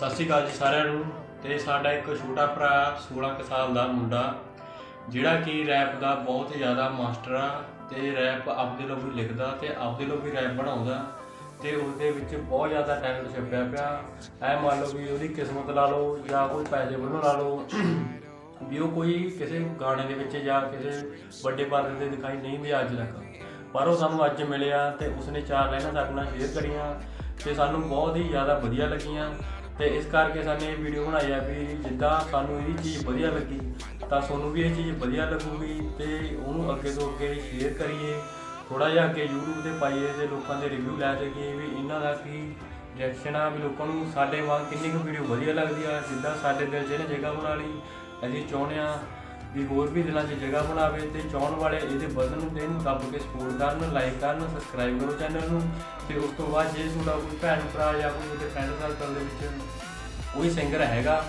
ਸਤਿ ਸ਼੍ਰੀ ਅਕਾਲ ਜੀ ਸਾਰਿਆਂ ਨੂੰ ਤੇ ਸਾਡਾ ਇੱਕ ਛੋਟਾ ਭਰਾ 16 ਕੁ ਸਾਲ ਦਾ ਮੁੰਡਾ, ਜਿਹੜਾ ਕਿ ਰੈਪ ਦਾ ਬਹੁਤ ਜ਼ਿਆਦਾ ਮਾਸਟਰ ਆ ਤੇ ਰੈਪ ਆਪਦੇ ਲੋਕ ਵੀ ਲਿਖਦਾ ਤੇ ਆਪਦੇ ਲੋਕ ਵੀ ਰੈਪ ਬਣਾਉਂਦਾ ਤੇ ਉਹਦੇ ਵਿੱਚ ਬਹੁਤ ਜ਼ਿਆਦਾ ਟੈਲੈਂਟ ਛੱਪਿਆ ਪਿਆ। ਐ ਮੰਨ ਲਓ ਵੀ ਉਹਦੀ ਕਿਸਮਤ ਲਾ ਲਓ ਜਾਂ ਕੋਈ ਪੈਸੇ ਵੱਲੋਂ ਲਾ ਲਓ, ਵੀ ਉਹ ਕੋਈ ਕਿਸੇ ਗਾਣੇ ਦੇ ਵਿੱਚ ਜਾਂ ਕਿਸੇ ਵੱਡੇ ਪਰਦੇ ਤੇ ਦਿਖਾਈ ਨਹੀਂ ਦਿਆ ਅੱਜ ਤੱਕ। ਪਰ ਉਹ ਸਾਨੂੰ ਅੱਜ ਮਿਲਿਆ ਤੇ ਉਸਨੇ ਚਾਰ ਲਾਈਨਾਂ ਸਾਡੇ ਨਾਲ ਸ਼ੇਅਰ ਕਰੀਆਂ ਤੇ ਸਾਨੂੰ ਬਹੁਤ ਹੀ ਜ਼ਿਆਦਾ ਵਧੀਆ ਲੱਗੀਆਂ। ਤੇ ਇਸ ਕਰਕੇ ਸਾਨੂੰ ਇਹ ਵੀਡੀਓ ਬਣਾਈ ਆ ਵੀ ਜਿੱਦਾਂ ਸਾਨੂੰ ਇਹਦੀ ਚੀਜ਼ ਵਧੀਆ ਲੱਗੀ, ਤਾਂ ਤੁਹਾਨੂੰ ਵੀ ਇਹ ਚੀਜ਼ ਵਧੀਆ ਲੱਗੂਗੀ ਤੇ ਉਹਨੂੰ ਅੱਗੇ ਤੋਂ ਅੱਗੇ ਸ਼ੇਅਰ ਕਰੀਏ ਥੋੜਾ ਜਿਹਾ ਅੱਗੇ YouTube ਤੇ ਪਾਈਏ ਤੇ ਲੋਕਾਂ ਦੇ ਰਿਵਿਊ ਲੈ ਸਕੀਏ ਵੀ ਇਹਨਾਂ ਦਾ ਕੀ ਰਿਐਕਸ਼ਨ ਆ, ਵੀ ਲੋਕਾਂ ਨੂੰ ਸਾਡੇ ਵਾਂਗ ਕਿੰਨੀ ਕੁ ਵੀਡੀਓ ਵਧੀਆ ਲੱਗਦੀ ਆ, ਜਿੱਦਾਂ ਸਾਡੇ ਦਿਲ 'ਚ ਇਹਨੇ ਜਗ੍ਹਾ ਬਣਾ ਲਈ, ਅਸੀਂ ਚਾਹੁੰਦੇ ਆ ਵੀ ਹੋਰ ਵੀ ਦਿਲਾਂ 'ਚ ਜਗ੍ਹਾ ਬਣਾਵੇ ਤੇ ਚਾਹਣ ਵਾਲੇ ਇਹਦੇ ਵਧਣ ਨੂੰ ਤੇ ਇਹਨੂੰ ਦੱਬ ਕੇ ਸਪੋਰਟ ਕਰਨ ਲਾਈਕ ਕਰਨ ਸਬਸਕ੍ਰਾਈਬ ਕਰੋ ਚੈਨਲ ਨੂੰ ਤੇ ਉਸ ਤੋਂ ਬਾਅਦ ਜੇ ਤੁਹਾਡਾ ਕੋਈ ਭੈਣ ਭਰਾ ਜਾਂ ਕੋਈ ਉਹਦੇ ਫਰੈਂਡ ਸਰਕਲ ਦੇ ਵਿੱਚ ਕੋਈ ਸਿੰਗਰ ਹੈਗਾ,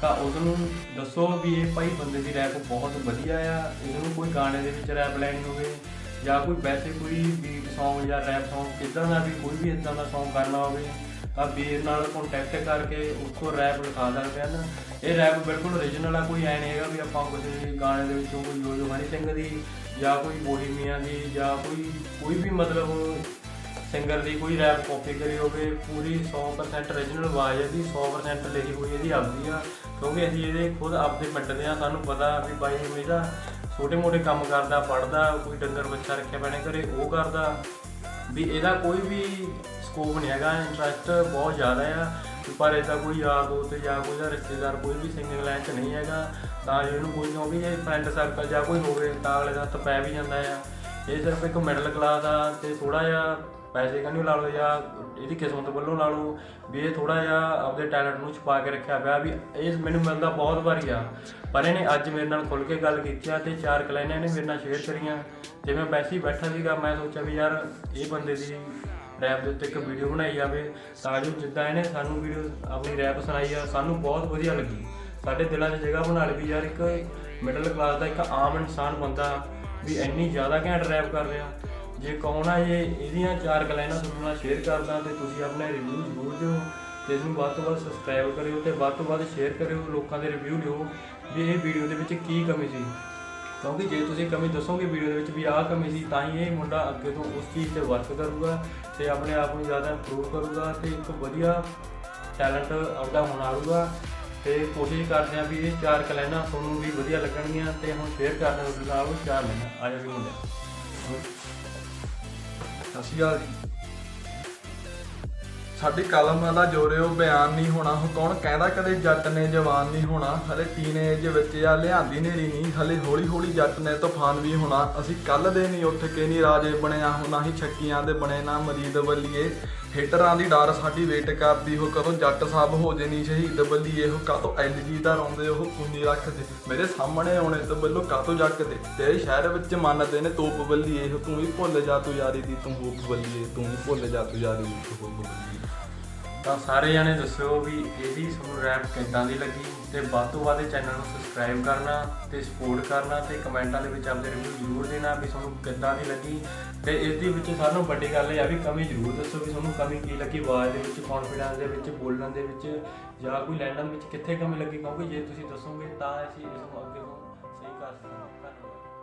ਤਾਂ ਉਸ ਨੂੰ ਦੱਸੋ ਵੀ ਇਹ ਭਾਈ ਬੰਦੇ ਦੀ ਰੈਪ ਬਹੁਤ ਵਧੀਆ ਆ, ਇਹਨੂੰ ਕੋਈ ਗਾਣੇ ਦੇ ਵਿੱਚ ਰੈਪ ਲੈਣੀ ਹੋਵੇ ਜਾਂ ਕੋਈ ਵੈਸੇ ਕੋਈ ਬੀਟ Song ਜਾਂ ਰੈਪ Song ਕਿੱਦਾਂ ਦਾ ਵੀ ਕੋਈ ਵੀ ਇਦਾਂ ਦਾ Song ਕਰਨਾ ਹੋਵੇ ਤਾਂ ਵੀਰ ਨਾਲ ਕੰਟੈਕਟ ਕਰਕੇ ਉਸ ਤੋਂ ਰੈਪ ਲਿਖਾ ਸਕਦੇ ਹਨ। ਇਹ ਰੈਪ ਬਿਲਕੁਲ ਓਰੀਜਨਲ ਆ, ਕੋਈ ਐ ਨਹੀਂ ਹੈਗਾ ਵੀ ਆਪਾਂ ਕਿਸੇ ਗਾਣੇ ਦੇ ਵਿੱਚੋਂ ਕੋਈ ਜੋ ਜੋ ਸਿੰਘ ਦੀ ਜਾਂ ਕੋਈ ਬੋਹੀਮੀਆ ਦੀ ਜਾਂ ਕੋਈ ਕੋਈ ਵੀ ਮਤਲਬ ਸਿੰਗਰ ਦੀ ਕੋਈ ਰੈਪ ਕਾਪੀ ਕਰੀ ਹੋਵੇ, ਪੂਰੀ 100% origignal ਆਵਾਜ਼ ਹੈ ਦੀ 100% ਲਿਖੀ ਹੋਈ ਇਹਦੀ ਆਪਦੀ ਆ। ਕਿਉਂਕਿ ਅਸੀਂ ਇਹਦੇ ਖੁਦ ਆਪਦੇ ਪਿੰਡ ਦੇ ਆ, ਸਾਨੂੰ ਪਤਾ ਵੀ ਬਾਈ ਹਮੇਸ਼ਾ ਛੋਟੇ ਮੋਟੇ ਕੰਮ ਕਰਦਾ ਪੜਦਾ ਕੋਈ ਡੰਗਰ ਬੱਚਾ ਰੱਖਿਆ ਪੈਣੇ ਘਰੇ, ਉਹ ਕਰਦਾ। ਵੀ ਇਹਦਾ ਕੋਈ ਵੀ ਸਕੋਪ ਨਹੀਂ ਹੈਗਾ ਇੰਟਰਸਟ ਬਹੁਤ ਜ਼ਿਆਦਾ ਆ ਪਰ ਇਹਦਾ ਕੋਈ ਯਾਰ ਦੋਸਤ ਜਾਂ ਕੋਈ ਦਾ ਰਿਸ਼ਤੇਦਾਰ ਕੋਈ ਵੀ ਸਿੰਗਿੰਗ ਲਾਈਨ 'ਚ ਨਹੀਂ ਹੈਗਾ, ਤਾਂ ਇਹਨੂੰ ਕੋਈ ਕਿਉਂਕਿ ਇਹ ਫਰੈਂਡ ਸਰਕਲ ਜਾਂ ਕੋਈ ਹੋਵੇ ਤਾਂ ਅਗਲੇ ਦਾ ਹੱਥ ਪੈ ਵੀ ਜਾਂਦਾ ਆ। ਇਹ ਸਿਰਫ ਇੱਕ ਮਿਡਲ ਕਲਾਸ ਆ ਤੇ ਥੋੜਾ ਜਿਹਾ ਪੈਸੇ ਕੰਨੀ ਲਾ ਲਓ ਜਾਂ ਇਹਦੀ ਕਿਸਮਤ ਵੱਲੋਂ ਲਾ ਲਓ, ਵੀ ਇਹ ਥੋੜਾ ਜਿਹਾ ਆਪਦੇ ਟੈਲੈਂਟ ਨੂੰ ਛੁਪਾ ਕੇ ਰੱਖਿਆ ਪਿਆ ਵੀ ਇਹ ਮੈਨੂੰ ਮਿਲਦਾ ਬਹੁਤ ਵਾਰੀ ਆ। ਪਰ ਇਹਨੇ ਅੱਜ ਮੇਰੇ ਨਾਲ ਖੁੱਲ ਕੇ ਗੱਲ ਕੀਤੀ ਆ ਤੇ ਚਾਰ ਕਲਾਈਨਾਂ ਇਹਨੇ ਮੇਰੇ ਨਾਲ ਸ਼ੇਅਰ ਕਰੀਆਂ। ਤੇ ਮੈਂ ਵੈਸੇ ਹੀ ਬੈਠਾ ਸੀਗਾ, ਮੈਂ ਸੋਚਿਆ ਵੀ ਯਾਰ ਇਹ ਬੰਦੇ ਦੀ ਰੈਪ ਦੇ ਉੱਤੇ ਇੱਕ ਵੀਡੀਓ ਬਣਾਈ ਜਾਵੇ, ਤਾਂ ਜੋ ਜਿੱਦਾਂ ਇਹਨੇ ਸਾਨੂੰ ਵੀਡੀਓ ਆਪਣੀ ਰੈਪ ਸੁਣਾਈ ਆ, ਸਾਨੂੰ ਬਹੁਤ ਵਧੀਆ ਲੱਗੀ। ਸਾਡੇ ਦਿਲਾਂ 'ਚ ਜਗ੍ਹਾ ਬਣਾ ਲਈ ਵੀ ਯਾਰ ਇੱਕ ਮਿਡਲ ਕਲਾਸ ਦਾ ਇੱਕ ਆਮ ਇਨਸਾਨ ਬੰਦਾ ਵੀ ਇੰਨੀ ਜ਼ਿਆਦਾ ਘੈਂਟ ਰੈਪ ਕਰ ਰਿਹਾ। ਜੇ ਕੌਣ ਆ, ਇਹ ਇਹਦੀਆਂ ਚਾਰ ਕਲਾਈਨਾਂ ਤੁਹਾਨੂੰ ਨਾਲ ਸ਼ੇਅਰ ਕਰਦਾ ਤੇ ਤੁਸੀਂ ਆਪਣੇ ਰਿਵਿਊ ਜ਼ਰੂਰ ਦਿਓ ਤੇ ਇਸ ਨੂੰ ਵੱਧ ਤੋਂ ਵੱਧ ਸਬਸਕ੍ਰਾਈਬ ਕਰਿਓ ਤੇ ਵੱਧ ਤੋਂ ਵੱਧ ਸ਼ੇਅਰ ਕਰਿਓ, ਲੋਕਾਂ ਦੇ ਰਿਵਿਊ ਲਿਓ ਵੀ ਇਹ ਵੀਡੀਓ ਦੇ ਵਿੱਚ ਕੀ ਕਮੀ ਸੀ। ਕਿਉਂਕਿ ਜੇ ਤੁਸੀਂ ਕਮੀ ਦੱਸੋਗੇ ਵੀਡੀਓ ਦੇ ਵਿੱਚ ਵੀ ਆਹ ਕਮੀ ਸੀ, ਤਾਂ ਹੀ ਇਹ ਮੁੰਡਾ ਅੱਗੇ ਤੋਂ ਉਸ ਚੀਜ਼ ਤੇ ਵਰਕ ਕਰੂਗਾ ਤੇ ਆਪਣੇ ਆਪ ਨੂੰ ਜ਼ਿਆਦਾ ਇੰਪਰੂਵ ਕਰੂਗਾ ਤੇ ਇੱਕ ਵਧੀਆ ਟੈਲੈਂਟ ਆਪਦਾ ਹੁਨਾਰੂਗਾ ਤੇ ਕੋਸ਼ਿਸ਼ ਕਰਦੇ ਆ ਵੀ ਇਹ ਚਾਰ ਕਲਾਈਨਾਂ ਤੁਹਾਨੂੰ ਵੀ ਵਧੀਆ ਲੱਗਣਗੀਆਂ ਤੇ ਹੁਣ ਸ਼ੇਅਰ ਕਰਦੇ ਹਾਂ ਨਾਲ ਉਹ ਚਾਰ ਲੈਣਾ ਆ ਵੀ ਮੁੰਡਿਆ। ਸਤਿ ਸ਼੍ਰੀ ਅਕਾਲ ਜੀ। ਸਾਡੀ ਕਲਮ ਦਾ ਜੋਰਿਓ ਬਿਆਨ ਨਹੀਂ ਹੋਣਾ ਹੁਣ ਕੌਣ ਕਹਿੰਦਾ ਕਦੇ ਜੱਟ ਨੇ ਜਵਾਨ ਨਹੀਂ ਹੋਣਾ, ਹਲੇ ਟੀਨੇਜ ਵਿੱਚ ਆ ਲਿਆਂਦੀ ਨੇਰੀ ਨਹੀਂ, ਹਲੇ ਹੌਲੀ ਹੌਲੀ ਜੱਟ ਨੇ ਤੂਫਾਨ ਵੀ ਹੋਣਾ। ਅਸੀਂ ਕੱਲ ਦੇ ਨਹੀਂ ਉੱਠ ਕੇ ਨਹੀਂ ਰਾਜੇ ਬਣਿਆ ਹੁਣ, ਨਾ ਹੀ ਛੱਕੀਆਂ ਦੇ ਬਣੇ, ਨਾ ਮਰੀਦ ਬੱਲੀਏ ਹੇਟਰਾਂ ਦੀ ਡਰ ਸਾਡੀ ਵੇਟ ਕਰਦੀ ਹੋ ਕਦੋਂ ਜੱਟ ਸਾਹਿਬ ਹੋ ਜੇ ਨਹੀਂ ਸ਼ਹੀਦ ਬੱਲੀਏ ਉਹ ਕਾਤੋਂ ਐਲਜੀ ਦਾ ਰੋਂਦੇ, ਉਹ ਕੁੰਨੀ ਰੱਖਦੇ ਮੇਰੇ ਸਾਹਮਣੇ ਆਉਣੇ ਤੇ ਬੱਲੋ ਕਾਤੋਂ ਜੱਕਦੇ ਤੇਰੇ ਸ਼ਹਿਰ ਵਿੱਚ ਮੰਨਦੇ ਨੇ ਤੋਪ ਬੱਲੀਏ ਉਹ ਤੂੰ ਵੀ ਭੁੱਲ ਜਾ ਤੂੰ ਯਾਰੀ ਦੀ, ਤੂੰ ਹੋਪ ਬੱਲੀਏ ਤੂੰ ਵੀ ਭੁੱਲ ਜਾ ਤੂੰ ਯਾਰੀ ਦੀ, ਤੂੰ ਹੋਪ ਬੱਲੀਏ ਤਾਂ ਸਾਰੇ ਜਣੇ ਦੱਸਿਓ ਵੀ ਇਹਦੀ ਤੁਹਾਨੂੰ ਰੈਪ ਕਿੱਦਾਂ ਦੀ ਲੱਗੀ ਤੇ ਵੱਧ ਤੋਂ ਵੱਧ ਚੈਨਲ ਨੂੰ ਸਬਸਕ੍ਰਾਈਬ ਕਰਨਾ ਤੇ ਸਪੋਰਟ ਕਰਨਾ ਤੇ ਕਮੈਂਟਾਂ ਦੇ ਵਿੱਚ ਆਪਣੇ ਰਿਵਿਊ ਜ਼ਰੂਰ ਦੇਣਾ ਵੀ ਤੁਹਾਨੂੰ ਕਿੱਦਾਂ ਦੀ ਲੱਗੀ ਤੇ ਇਸ ਦੇ ਵਿੱਚ ਸਾਨੂੰ ਵੱਡੀ ਗੱਲ ਇਹ ਆ ਵੀ ਕਮੀ ਜ਼ਰੂਰ ਦੱਸੋ ਵੀ ਤੁਹਾਨੂੰ ਕਮੀ ਕੀ ਲੱਗੀ ਆਵਾਜ਼ ਦੇ ਵਿੱਚ ਕੌਨਫੀਡੈਂਸ ਦੇ ਵਿੱਚ, ਬੋਲਣ ਦੇ ਵਿੱਚ ਜਾਂ ਕੋਈ ਲਾਈਨਾਂ ਵਿੱਚ ਕਿੱਥੇ ਕਮੀ ਲੱਗੀ ਕਿਉਂਕਿ ਜੇ ਤੁਸੀਂ ਦੱਸੋਗੇ ਤਾਂ ਅਸੀਂ ਇਸ ਨੂੰ ਅੱਗੇ ਤੋਂ ਸਹੀ ਕਰ ਸਕਾਂਗੇ